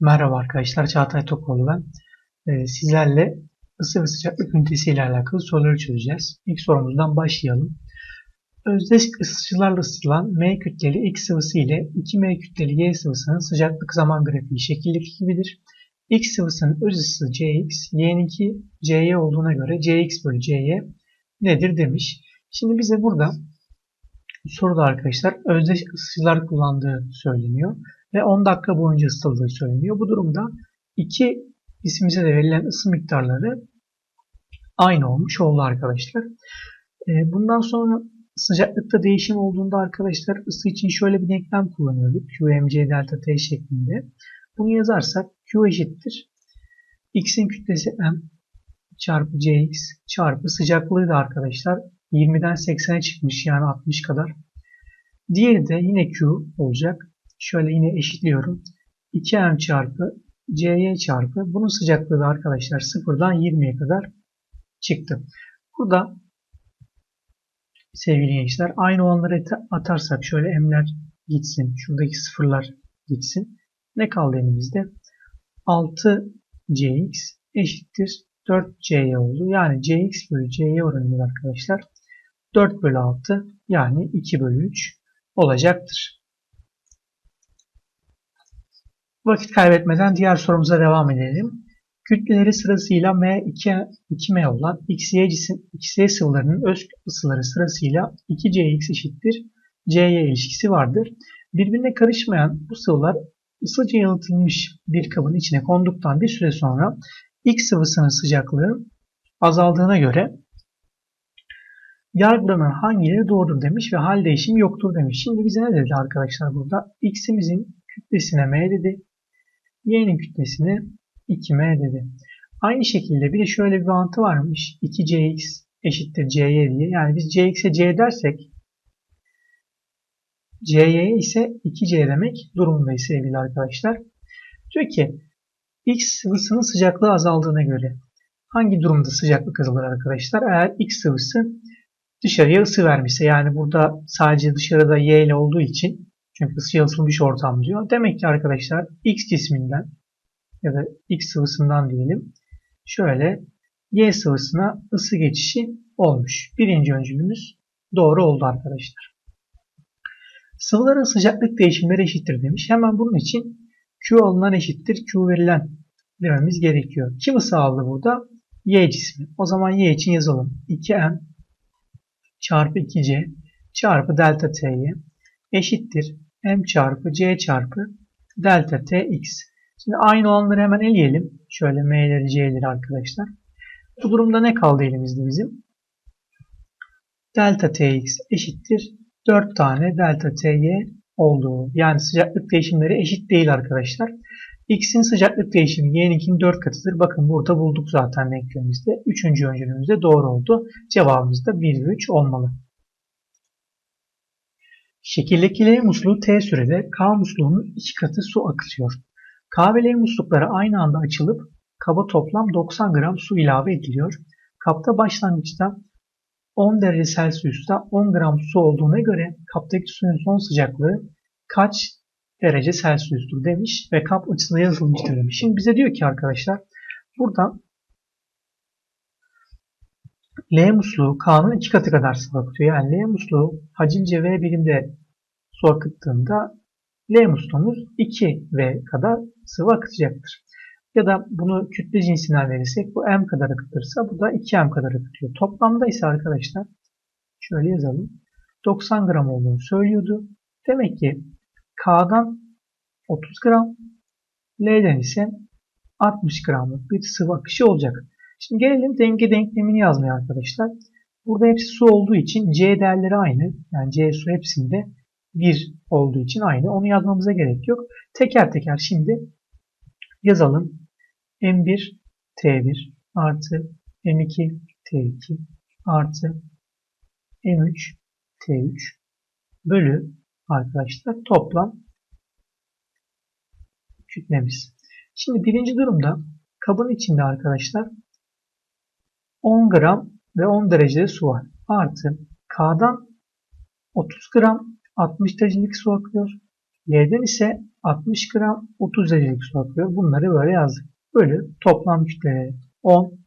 Merhaba arkadaşlar, Çağatay Tokoğlu ben. Ee, sizlerle ısı ve sıcaklık ünitesi ile alakalı soruları çözeceğiz. İlk sorumuzdan başlayalım. Özdeş ısıtıcılarla ısıtılan M kütleli X sıvısı ile 2M kütleli Y sıvısının sıcaklık zaman grafiği şekildeki gibidir. X sıvısının öz ısısı Cx, Y'ninki Cy olduğuna göre Cx bölü Cy nedir demiş. Şimdi bize burada soruda arkadaşlar özdeş ısıtıcılar kullandığı söyleniyor ve 10 dakika boyunca ısıtıldığı söyleniyor. Bu durumda iki isimize de verilen ısı miktarları aynı olmuş oldu arkadaşlar. Ee, bundan sonra sıcaklıkta değişim olduğunda arkadaşlar ısı için şöyle bir denklem kullanıyorduk. QMC delta T şeklinde. Bunu yazarsak Q eşittir. X'in kütlesi M çarpı Cx çarpı sıcaklığı da arkadaşlar 20'den 80'e çıkmış yani 60 kadar. Diğeri de yine Q olacak. Şöyle yine eşitliyorum. 2M çarpı Cy çarpı bunun sıcaklığı da arkadaşlar 0'dan 20'ye kadar çıktı. Burada sevgili gençler aynı olanları atarsak şöyle M'ler gitsin. Şuradaki sıfırlar gitsin. Ne kaldı elimizde? 6Cx eşittir 4Cy oldu. Yani Cx bölü Cy oranımız arkadaşlar 4 bölü 6 yani 2 bölü 3 olacaktır. Vakit kaybetmeden diğer sorumuza devam edelim. Kütleleri sırasıyla M2, 2M olan XY, cisim, XY sıvılarının öz ısıları sırasıyla 2Cx eşittir Cy ilişkisi vardır. Birbirine karışmayan bu sıvılar ısıca yalıtılmış bir kabın içine konduktan bir süre sonra X sıvısının sıcaklığı azaldığına göre yargılanan hangileri doğrudur demiş ve hal değişimi yoktur demiş. Şimdi bize ne dedi arkadaşlar burada? X'imizin kütlesine M dedi. Y'nin kütlesine 2M dedi. Aynı şekilde bir de şöyle bir bağıntı varmış. 2Cx eşittir Cy diye. Yani biz Cx'e C dersek Cy'ye ise 2C demek durumundayız sevgili arkadaşlar. Diyor ki X sıvısının sıcaklığı azaldığına göre hangi durumda sıcaklık azalır arkadaşlar? Eğer X sıvısı dışarıya ısı vermişse yani burada sadece dışarıda Y ile olduğu için çünkü ısı yalıtılmış ortam diyor. Demek ki arkadaşlar X cisminden ya da X sıvısından diyelim şöyle Y sıvısına ısı geçişi olmuş. Birinci öncülümüz doğru oldu arkadaşlar. Sıvıların sıcaklık değişimleri eşittir demiş. Hemen bunun için Q alınan eşittir Q verilen dememiz gerekiyor. Kim ısı aldı burada? Y cismi. O zaman Y için yazalım. 2M çarpı 2C çarpı delta T'ye eşittir M çarpı C çarpı delta Tx. Şimdi aynı olanları hemen eleyelim. Şöyle M'leri C'leri arkadaşlar. Bu durumda ne kaldı elimizde bizim? Delta Tx eşittir 4 tane delta Ty olduğu. Yani sıcaklık değişimleri eşit değil arkadaşlar. X'in sıcaklık değişimi Y'ninkinin 4 katıdır. Bakın burada bulduk zaten denklemimizde. Üçüncü öncülümüzde doğru oldu. Cevabımız da 1 ve 3 olmalı. Şekildeki L musluğu T sürede K musluğunun 2 katı su akıtıyor. K ve L muslukları aynı anda açılıp kaba toplam 90 gram su ilave ediliyor. Kapta başlangıçta 10 derece Celsius'ta 10 gram su olduğuna göre kaptaki suyun son sıcaklığı kaç derece Celsius'tur demiş ve kap açısında yazılmıştır demiş. Şimdi bize diyor ki arkadaşlar burada L musluğu K'nın iki katı kadar su akıtıyor. Yani L musluğu hacimce V birimde su akıttığında L musluğumuz 2V kadar sıvı akıtacaktır. Ya da bunu kütle cinsinden verirsek bu M kadar akıtırsa bu da 2M kadar akıtıyor. Toplamda ise arkadaşlar şöyle yazalım. 90 gram olduğunu söylüyordu. Demek ki K'dan 30 gram, L'den ise 60 gramlık bir sıvı akışı olacak. Şimdi gelelim denge denklemini yazmaya arkadaşlar. Burada hepsi su olduğu için C değerleri aynı. Yani C su hepsinde 1 olduğu için aynı. Onu yazmamıza gerek yok. Teker teker şimdi yazalım. M1 T1 artı M2 T2 artı M3 T3 bölü arkadaşlar toplam kütlemiz. Şimdi birinci durumda kabın içinde arkadaşlar 10 gram ve 10 derecede su var. Artı K'dan 30 gram 60 derecelik su akıyor. L'den ise 60 gram 30 derecelik su akıyor. Bunları böyle yazdık. Böyle toplam kütle 10,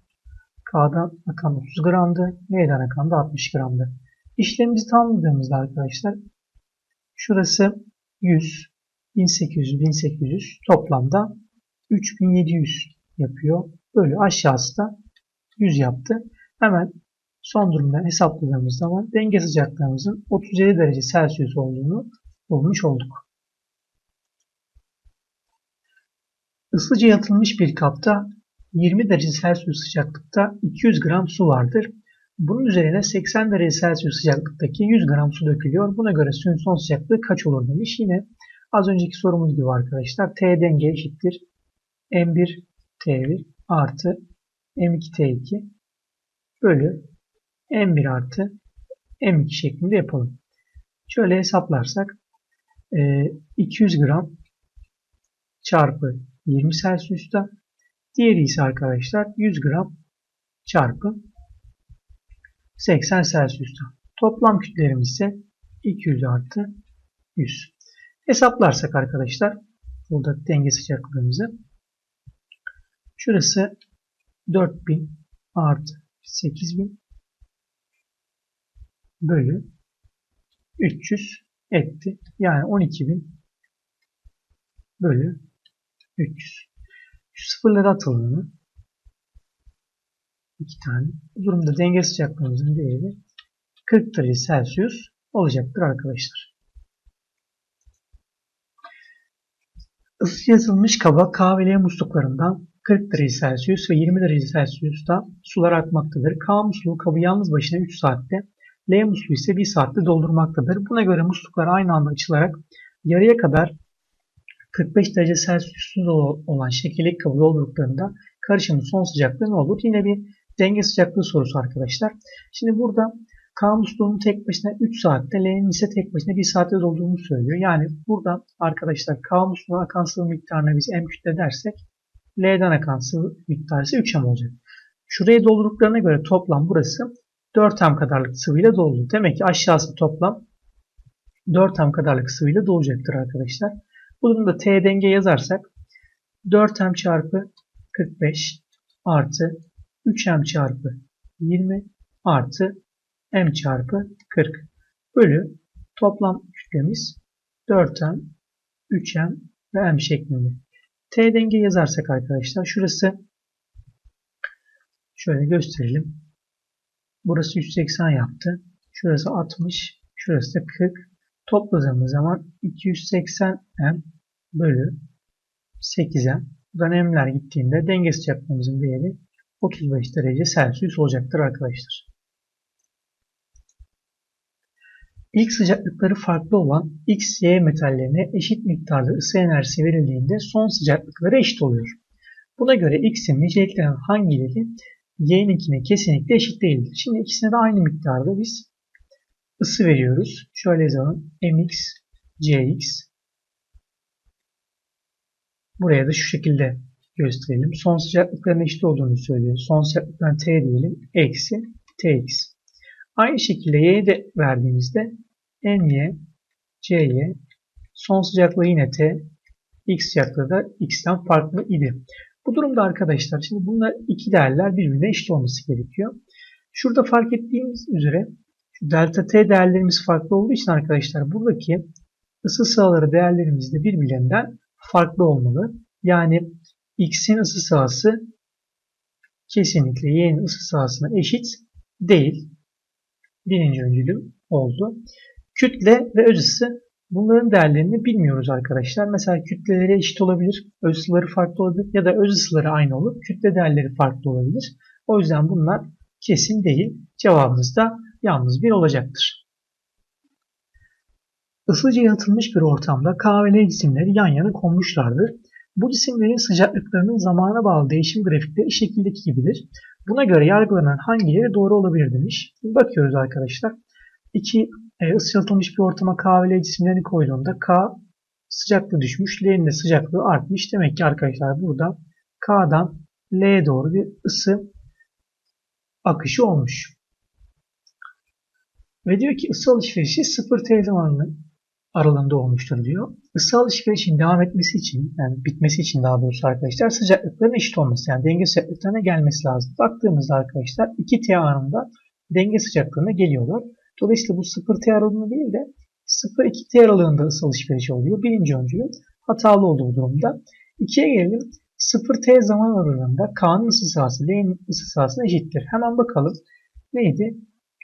K'dan akan 30 gramdı, L'den akan da 60 gramdı. İşlemimizi tamamladığımızda arkadaşlar şurası 100, 1800, 1800 toplamda 3700 yapıyor. Böyle aşağısı da 100 yaptı. Hemen son durumdan hesapladığımız zaman denge sıcaklığımızın 37 derece Celsius olduğunu bulmuş olduk. Isıcı yatılmış bir kapta 20 derece Celsius sıcaklıkta 200 gram su vardır. Bunun üzerine 80 derece Celsius sıcaklıktaki 100 gram su dökülüyor. Buna göre suyun son sıcaklığı kaç olur demiş. Yine az önceki sorumuz gibi arkadaşlar. T denge eşittir. M1 T1 artı M2 T2 bölü M1 artı M2 şeklinde yapalım. Şöyle hesaplarsak 200 gram çarpı 20 Celsius'ta diğeri ise arkadaşlar 100 gram çarpı 80 Celsius'ta. Toplam kütlelerimiz ise 200 artı 100. Hesaplarsak arkadaşlar burada denge sıcaklığımızı şurası 4000 artı 8000 bölü 300 etti. Yani 12000 bölü 300. Şu sıfırları atalım. iki tane. Bu durumda denge sıcaklığımızın değeri 40 derece Celsius olacaktır arkadaşlar. Isı yazılmış kaba K ve L musluklarından 40 derece Celsius ve 20 derece Celsius'ta sular akmaktadır. K musluğu kabı yalnız başına 3 saatte, L musluğu ise 1 saatte doldurmaktadır. Buna göre musluklar aynı anda açılarak yarıya kadar 45 derece Celsius'ta olan şekillik kabı doldurduklarında karışımın son sıcaklığı ne olur? Yine bir denge sıcaklığı sorusu arkadaşlar. Şimdi burada K musluğunun tek başına 3 saatte, L'nin ise tek başına 1 saatte dolduğunu söylüyor. Yani burada arkadaşlar K musluğuna akan sıvı miktarına biz M kütle dersek L'den akan sıvı miktarı ise 3M olacak. Şuraya doldurduklarına göre toplam burası 4M kadarlık sıvıyla doldu. Demek ki aşağısı toplam 4M kadarlık sıvıyla dolacaktır arkadaşlar. Bu durumda T denge yazarsak 4M çarpı 45 artı 3M çarpı 20 artı M çarpı 40 bölü toplam kütlemiz 4M, 3M ve M şeklinde. T denge yazarsak arkadaşlar şurası şöyle gösterelim. Burası 180 yaptı. Şurası 60. Şurası da 40. Topladığımız zaman 280M bölü 8M. Buradan M'ler gittiğinde denge sıcaklığımızın değeri 35 derece Celsius olacaktır arkadaşlar. İlk sıcaklıkları farklı olan X, Y metallerine eşit miktarda ısı enerjisi verildiğinde son sıcaklıkları eşit oluyor. Buna göre X'in niceliklerinden hangileri Y'ninkine kesinlikle eşit değildir. Şimdi ikisine de aynı miktarda biz ısı veriyoruz. Şöyle yazalım. Mx, Cx. Buraya da şu şekilde gösterelim. Son sıcaklıkların eşit olduğunu söylüyor. Son sıcaklıktan T diyelim. Eksi Tx. Aynı şekilde Y'ye de verdiğimizde My, C'ye son sıcaklığı yine T, X sıcaklığı da X'ten farklı idi. Bu durumda arkadaşlar şimdi bunlar iki değerler birbirine eşit olması gerekiyor. Şurada fark ettiğimiz üzere şu delta T değerlerimiz farklı olduğu için arkadaşlar buradaki ısı sahaları değerlerimiz de birbirlerinden farklı olmalı. Yani X'in ısı sahası kesinlikle Y'nin ısı sahasına eşit değil. Birinci öncülüm oldu. Kütle ve öz ısı bunların değerlerini bilmiyoruz arkadaşlar. Mesela kütleleri eşit olabilir, öz ısıları farklı olabilir ya da öz ısıları aynı olup kütle değerleri farklı olabilir. O yüzden bunlar kesin değil. Cevabımız da yalnız bir olacaktır. Isıcı yalıtılmış bir ortamda K ve L cisimleri yan yana konmuşlardır. Bu cisimlerin sıcaklıklarının zamana bağlı değişim grafikleri şekildeki gibidir. Buna göre yargılanan hangileri doğru olabilir demiş. Bakıyoruz arkadaşlar. İki e, ısıtılmış bir ortama K ve L cisimlerini koyduğunda K sıcaklığı düşmüş, L'nin de sıcaklığı artmış. Demek ki arkadaşlar burada K'dan L'ye doğru bir ısı akışı olmuş. Ve diyor ki ısı alışverişi 0 T zamanlı aralığında olmuştur diyor. Isı alışverişin devam etmesi için, yani bitmesi için daha doğrusu arkadaşlar sıcaklıkların eşit olması yani denge sıcaklıklarına gelmesi lazım. Baktığımızda arkadaşlar 2T anında denge sıcaklığına geliyorlar. Dolayısıyla bu 0T aralığında değil de 0-2T aralığında ısı alışverişi oluyor. Birinci öncülü hatalı olduğu durumda. 2'ye gelelim. 0T zaman aralığında K'nın ısı sahası L'nin ısı sahasına eşittir. Hemen bakalım. Neydi?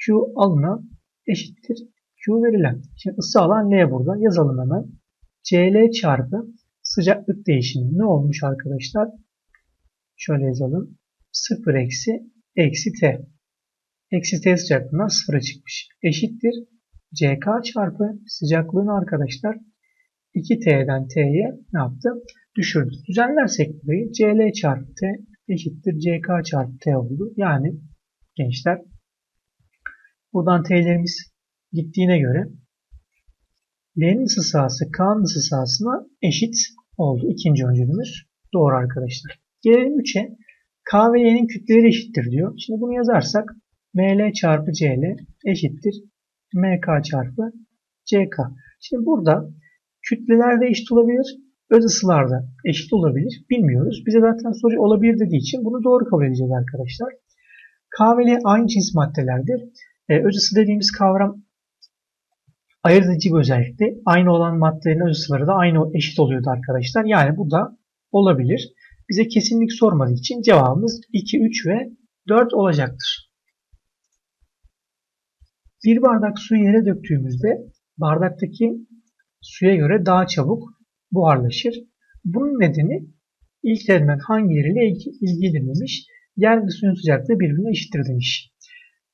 Q alınan eşittir Q verilen. Şimdi ısı alan L burada. Yazalım hemen. CL çarpı sıcaklık değişimi ne olmuş arkadaşlar? Şöyle yazalım. 0 eksi eksi T. Eksi T sıcaklığından 0'a çıkmış. Eşittir. CK çarpı sıcaklığını arkadaşlar 2T'den T'ye ne yaptı? Düşürdü. Düzenlersek burayı CL çarpı T eşittir CK çarpı T oldu. Yani gençler buradan T'lerimiz gittiğine göre L'nin ısı sahası K'nın ısı sahasına eşit oldu. İkinci öncülümüz. Doğru arkadaşlar. Gelelim 3'e. K ve L'nin kütleleri eşittir diyor. Şimdi bunu yazarsak ML çarpı CL eşittir MK çarpı CK. Şimdi burada kütleler de eşit olabilir. Öz ısılar eşit olabilir. Bilmiyoruz. Bize zaten soru olabilir dediği için bunu doğru kabul edeceğiz arkadaşlar. K ve L aynı cins maddelerdir. Ee, öz ısı dediğimiz kavram ayırt bir özellikle aynı olan maddelerin öz ısıları da aynı eşit oluyordu arkadaşlar. Yani bu da olabilir. Bize kesinlik sormadığı için cevabımız 2, 3 ve 4 olacaktır. Bir bardak suyu yere döktüğümüzde bardaktaki suya göre daha çabuk buharlaşır. Bunun nedeni ilk element hangileriyle ilgili demiş. Yer ve suyun sıcaklığı birbirine eşittir demiş.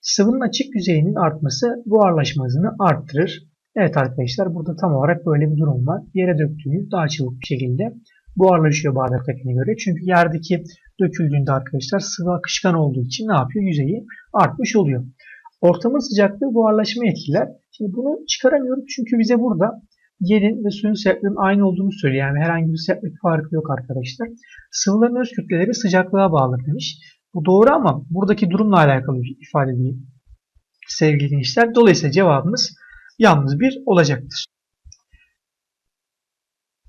Sıvının açık yüzeyinin artması buharlaşma hızını arttırır. Evet arkadaşlar burada tam olarak böyle bir durum var. Yere döktüğümüz daha çabuk bir şekilde buharlaşıyor bardaktakine göre. Çünkü yerdeki döküldüğünde arkadaşlar sıvı akışkan olduğu için ne yapıyor? Yüzeyi artmış oluyor. Ortamın sıcaklığı buharlaşma etkiler. Şimdi bunu çıkaramıyoruz çünkü bize burada yerin ve suyun sıcaklığının aynı olduğunu söylüyor. Yani herhangi bir sıcaklık farkı yok arkadaşlar. Sıvıların öz kütleleri sıcaklığa bağlı demiş. Bu doğru ama buradaki durumla alakalı bir ifade değil. Sevgili gençler. Dolayısıyla cevabımız yalnız bir olacaktır.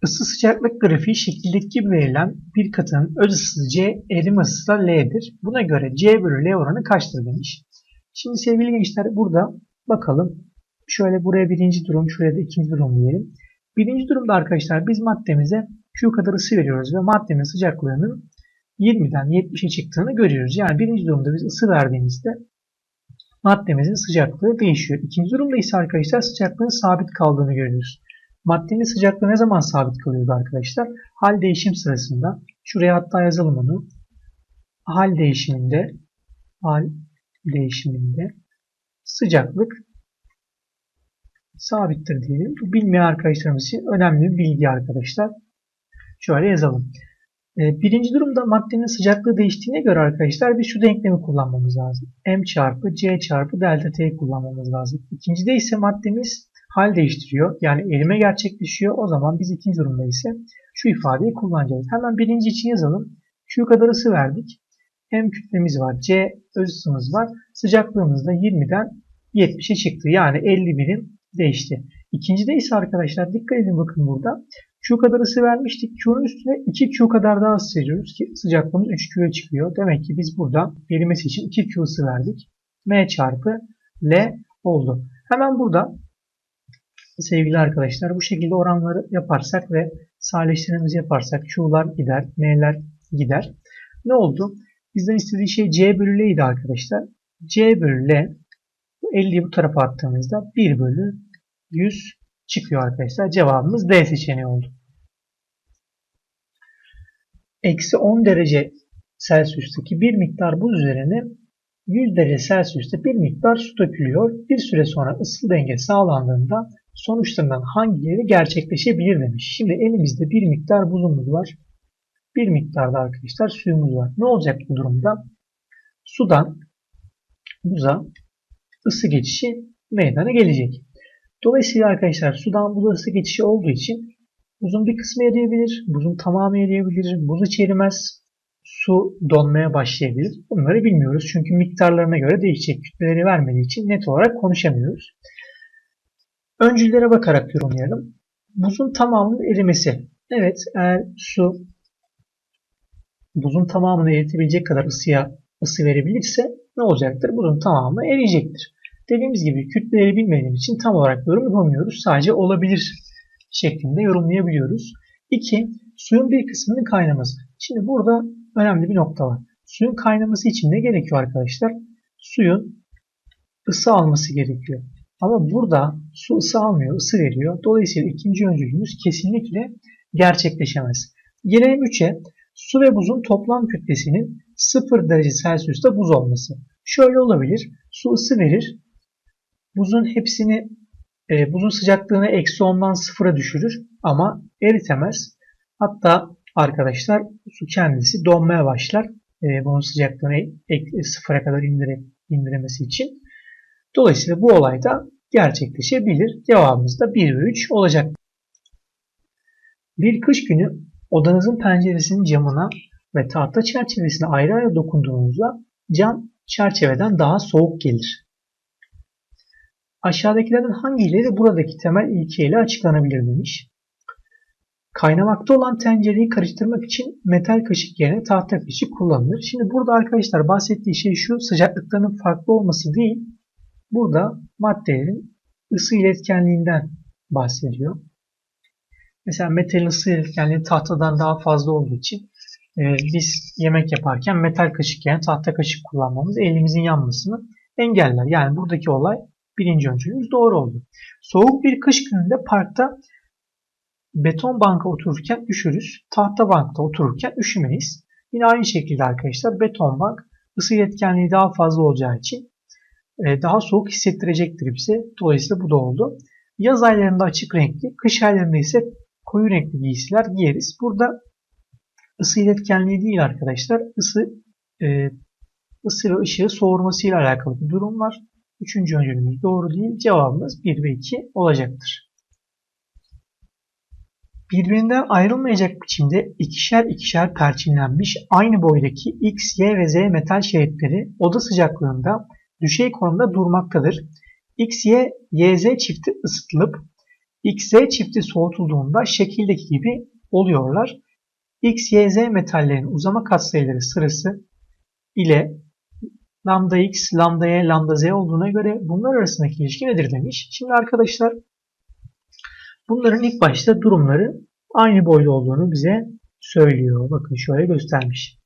Isı sıcaklık grafiği şekildeki gibi verilen bir katının öz ısısı C, erime ısısı da L'dir. Buna göre C bölü L oranı kaçtır demiş. Şimdi sevgili gençler burada bakalım. Şöyle buraya birinci durum, şuraya da ikinci durum diyelim. Birinci durumda arkadaşlar biz maddemize Q kadar ısı veriyoruz ve maddenin sıcaklığının 20'den 70'e çıktığını görüyoruz. Yani birinci durumda biz ısı verdiğimizde maddemizin sıcaklığı değişiyor. İkinci durumda ise arkadaşlar sıcaklığın sabit kaldığını görüyoruz. Maddenin sıcaklığı ne zaman sabit kalıyordu arkadaşlar? Hal değişim sırasında. Şuraya hatta yazalım onu. Hal değişiminde hal değişiminde sıcaklık sabittir diyelim. Bu bilmeyen arkadaşlarımız için önemli bir bilgi arkadaşlar. Şöyle yazalım. Ee, birinci durumda maddenin sıcaklığı değiştiğine göre arkadaşlar biz şu denklemi kullanmamız lazım. M çarpı C çarpı delta T kullanmamız lazım. İkincide ise maddemiz hal değiştiriyor. Yani erime gerçekleşiyor. O zaman biz ikinci durumda ise şu ifadeyi kullanacağız. Hemen birinci için yazalım. Şu kadar ısı verdik. M kütlemiz var. C öz ısımız var. Sıcaklığımız da 20'den 70'e çıktı. Yani 50 birim değişti. İkincide ise arkadaşlar dikkat edin bakın burada. Q kadar ısı vermiştik. Q'nun üstüne 2Q kadar daha ısı veriyoruz ki sıcaklığımız 3Q'ya çıkıyor. Demek ki biz burada erimesi için 2Q ısı verdik. M çarpı L oldu. Hemen burada sevgili arkadaşlar bu şekilde oranları yaparsak ve sadeleştirmemizi yaparsak Q'lar gider, M'ler gider. Ne oldu? Bizden istediği şey C bölü L'ydi arkadaşlar. C bölü L 50'yi bu tarafa attığımızda 1 bölü 100 çıkıyor arkadaşlar. Cevabımız D seçeneği oldu. Eksi 10 derece Celsius'taki bir miktar buz üzerine 100 derece Celsius'ta bir miktar su dökülüyor. Bir süre sonra ısı denge sağlandığında sonuçlarından hangileri gerçekleşebilir demiş. Şimdi elimizde bir miktar buzumuz var. Bir miktarda arkadaşlar suyumuz var. Ne olacak bu durumda? Sudan buza ısı geçişi meydana gelecek. Dolayısıyla arkadaşlar sudan buza ısı geçişi olduğu için buzun bir kısmı eriyebilir, buzun tamamı eriyebilir, buz hiç erimez, su donmaya başlayabilir. Bunları bilmiyoruz çünkü miktarlarına göre değişecek kütleleri vermediği için net olarak konuşamıyoruz. Öncüllere bakarak yorumlayalım. Buzun tamamının erimesi. Evet eğer su buzun tamamını eritebilecek kadar ısıya ısı verebilirse ne olacaktır? Buzun tamamı eriyecektir. Dediğimiz gibi kütleleri bilmediğimiz için tam olarak yorum yapamıyoruz. Sadece olabilir şeklinde yorumlayabiliyoruz. 2. Suyun bir kısmının kaynaması. Şimdi burada önemli bir nokta var. Suyun kaynaması için ne gerekiyor arkadaşlar? Suyun ısı alması gerekiyor. Ama burada su ısı almıyor, ısı veriyor. Dolayısıyla ikinci öncülümüz kesinlikle gerçekleşemez. Gelelim 3'e. Su ve buzun toplam kütlesinin 0 derece Celsius'ta buz olması. Şöyle olabilir. Su ısı verir. Buzun hepsini e, buzun sıcaklığını eksi 10'dan 0'a düşürür ama eritemez. Hatta arkadaşlar su kendisi donmaya başlar. E, bunun sıcaklığını e, sıfıra kadar indire, indiremesi için. Dolayısıyla bu olay da gerçekleşebilir. Cevabımız da 1 ve 3 olacak. Bir kış günü odanızın penceresinin camına ve tahta çerçevesine ayrı ayrı dokunduğunuzda cam çerçeveden daha soğuk gelir. Aşağıdakilerden hangileri buradaki temel ilkeyle açıklanabilir demiş. Kaynamakta olan tencereyi karıştırmak için metal kaşık yerine tahta kaşık kullanılır. Şimdi burada arkadaşlar bahsettiği şey şu sıcaklıklarının farklı olması değil. Burada maddelerin ısı iletkenliğinden bahsediyor. Mesela metalin ısı iletkenliği tahtadan daha fazla olduğu için e, biz yemek yaparken metal kaşık yerine tahta kaşık kullanmamız elimizin yanmasını engeller. Yani buradaki olay birinci öncülümüz doğru oldu. Soğuk bir kış gününde parkta beton banka otururken üşürüz. Tahta bankta otururken üşümeyiz. Yine aynı şekilde arkadaşlar beton bank ısı iletkenliği daha fazla olacağı için e, daha soğuk hissettirecektir bize. Dolayısıyla bu da oldu. Yaz aylarında açık renkli, kış aylarında ise koyu renkli giysiler giyeriz. Burada ısı iletkenliği değil arkadaşlar. Isı, e, ısı ve ışığı soğurmasıyla alakalı bir durum var. Üçüncü öncülümüz doğru değil. Cevabımız 1 ve 2 olacaktır. Birbirinden ayrılmayacak biçimde ikişer ikişer perçinlenmiş aynı boydaki X, Y ve Z metal şeritleri oda sıcaklığında düşey konumda durmaktadır. X, Y, Y, Z çifti ısıtılıp X, Z çifti soğutulduğunda şekildeki gibi oluyorlar. X, Y, Z metallerin uzama katsayıları sırası ile lambda X, lambda Y, lambda Z olduğuna göre bunlar arasındaki ilişki nedir demiş. Şimdi arkadaşlar bunların ilk başta durumları aynı boyda olduğunu bize söylüyor. Bakın şöyle göstermiş.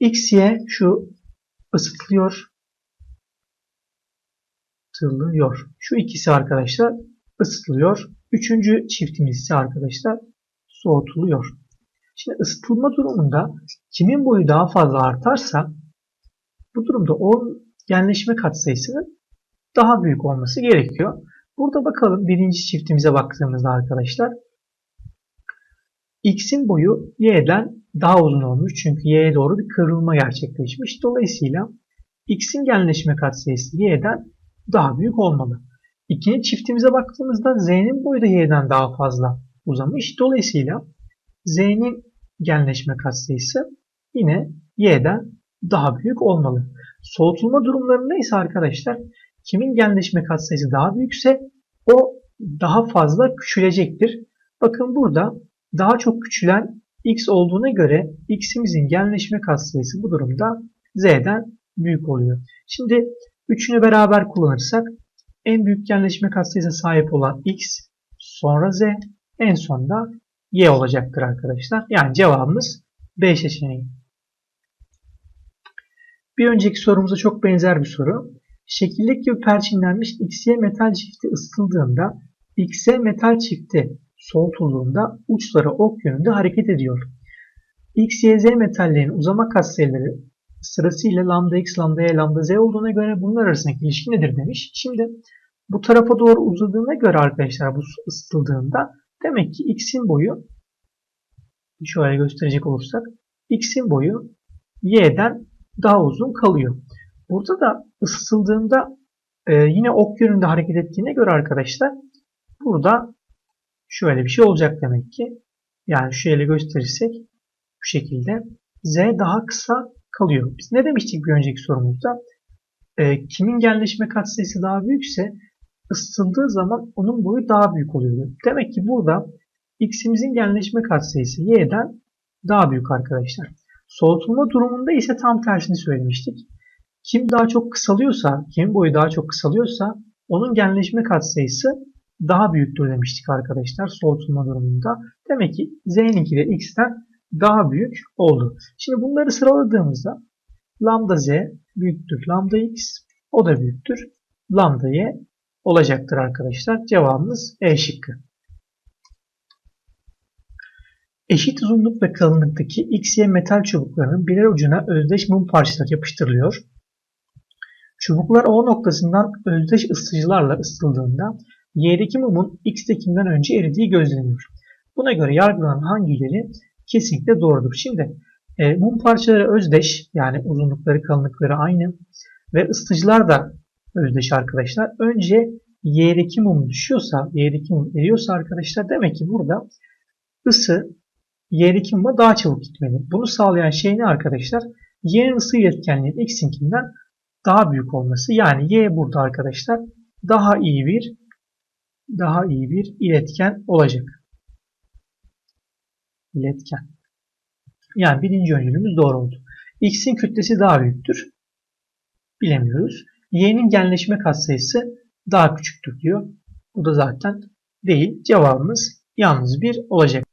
X, Y şu ısıtılıyor. Isıtılıyor. Şu ikisi arkadaşlar ısıtılıyor. Üçüncü çiftimiz ise arkadaşlar soğutuluyor. Şimdi ısıtılma durumunda kimin boyu daha fazla artarsa bu durumda o genleşme katsayısının daha büyük olması gerekiyor. Burada bakalım birinci çiftimize baktığımızda arkadaşlar X'in boyu Y'den daha uzun olmuş. Çünkü Y'ye doğru bir kıvrılma gerçekleşmiş. Dolayısıyla X'in genleşme katsayısı Y'den daha büyük olmalı. İkinci çiftimize baktığımızda Z'nin boyu da Y'den daha fazla uzamış. Dolayısıyla Z'nin genleşme katsayısı yine Y'den daha büyük olmalı. Soğutulma durumlarında ise arkadaşlar kimin genleşme katsayısı daha büyükse o daha fazla küçülecektir. Bakın burada daha çok küçülen x olduğuna göre x'imizin genleşme katsayısı bu durumda z'den büyük oluyor. Şimdi üçünü beraber kullanırsak en büyük genleşme katsayısına sahip olan x, sonra z, en sonda y olacaktır arkadaşlar. Yani cevabımız B seçeneği. Bir önceki sorumuza çok benzer bir soru. Şekildeki gibi perçinlenmiş XY metal çifti ısıtıldığında XY metal çifti soğutulduğunda uçları ok yönünde hareket ediyor. X, Y, Z metallerin uzama katsayıları sırasıyla lambda x, lambda y, lambda z olduğuna göre bunlar arasındaki ilişki nedir demiş. Şimdi bu tarafa doğru uzadığına göre arkadaşlar bu ısıtıldığında demek ki x'in boyu şöyle gösterecek olursak x'in boyu y'den daha uzun kalıyor. Burada da ısıtıldığında e, yine ok yönünde hareket ettiğine göre arkadaşlar burada şöyle bir şey olacak demek ki. Yani şöyle gösterirsek bu şekilde z daha kısa kalıyor. Biz ne demiştik bir önceki sorumuzda? E, kimin genleşme katsayısı daha büyükse ısıtıldığı zaman onun boyu daha büyük oluyor. Demek ki burada x'imizin genleşme katsayısı y'den daha büyük arkadaşlar. Soğutulma durumunda ise tam tersini söylemiştik. Kim daha çok kısalıyorsa, kim boyu daha çok kısalıyorsa onun genleşme katsayısı daha büyüktür demiştik arkadaşlar soğutulma durumunda. Demek ki z'ninki de x'ten daha büyük oldu. Şimdi bunları sıraladığımızda lambda z büyüktür lambda x o da büyüktür lambda y olacaktır arkadaşlar. Cevabımız E şıkkı. Eşit uzunluk ve kalınlıktaki XY metal çubuklarının birer ucuna özdeş mum parçaları yapıştırılıyor. Çubuklar O noktasından özdeş ısıtıcılarla ısıtıldığında Y'deki mumun X'tekinden önce eridiği gözleniyor. Buna göre yargılanan hangileri kesinlikle doğrudur. Şimdi e, mum parçaları özdeş yani uzunlukları kalınlıkları aynı ve ısıtıcılar da özdeş arkadaşlar. Önce Y'deki mum düşüyorsa, Y'deki mum eriyorsa arkadaşlar demek ki burada ısı Y'deki muma daha çabuk gitmeli. Bunu sağlayan şey ne arkadaşlar? Y'nin ısı iletkenliği X'inkinden daha büyük olması. Yani Y burada arkadaşlar daha iyi bir daha iyi bir iletken olacak. İletken. Yani birinci öncülümüz doğru oldu. X'in kütlesi daha büyüktür. Bilemiyoruz. Y'nin genleşme katsayısı daha küçüktür diyor. Bu da zaten değil. Cevabımız yalnız bir olacak.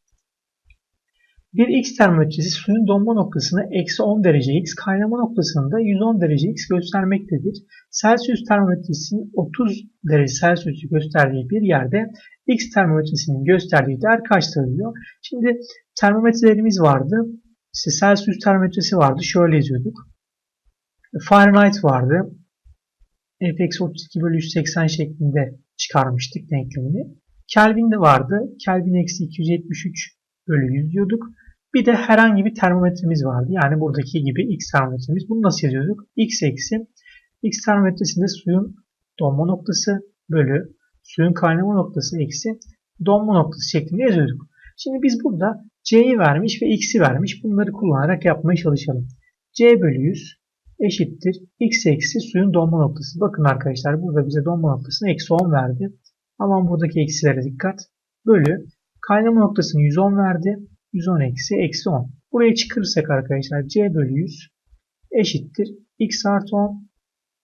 Bir x termometresi suyun donma noktasını eksi 10 derece x, kaynama noktasında 110 derece x göstermektedir. Celsius termometresinin 30 derece Celsius'u gösterdiği bir yerde x termometresinin gösterdiği değer kaçtır diyor. Şimdi termometrelerimiz vardı. İşte Celsius termometresi vardı. Şöyle yazıyorduk. Fahrenheit vardı. Fx 32 bölü 180 şeklinde çıkarmıştık denklemini. Kelvin de vardı. Kelvin eksi 273 bölü 100 diyorduk. Bir de herhangi bir termometremiz vardı. Yani buradaki gibi x termometremiz. Bunu nasıl yazıyorduk? x eksi x termometresinde suyun donma noktası bölü suyun kaynama noktası eksi donma noktası şeklinde yazıyorduk. Şimdi biz burada c'yi vermiş ve x'i vermiş. Bunları kullanarak yapmaya çalışalım. c bölü 100 eşittir x eksi suyun donma noktası. Bakın arkadaşlar burada bize donma noktasını eksi 10 verdi. Ama buradaki eksilere dikkat. Bölü kaynama noktasını 110 verdi. 110 eksi eksi 10. Buraya çıkarırsak arkadaşlar c bölü 100 eşittir x artı 10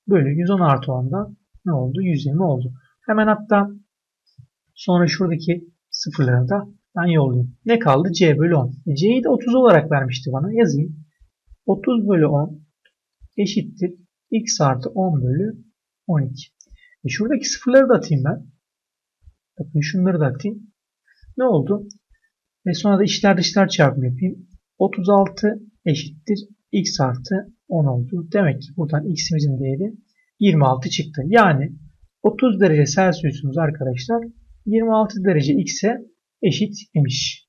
bölü 110 artı 10'da ne oldu? 120 oldu. Hemen hatta sonra şuradaki sıfırları da ben yollayayım. Ne kaldı? c bölü 10. E, c'yi de 30 olarak vermişti bana. Yazayım. 30 bölü 10 eşittir x artı 10 bölü 12. E şuradaki sıfırları da atayım ben. Bakın şunları da atayım. Ne oldu? Ve sonra da içler dışlar çarpımı yapayım. 36 eşittir x artı 10 oldu. Demek ki buradan x'imizin değeri 26 çıktı. Yani 30 derece Celsius'umuz arkadaşlar 26 derece x'e eşit imiş.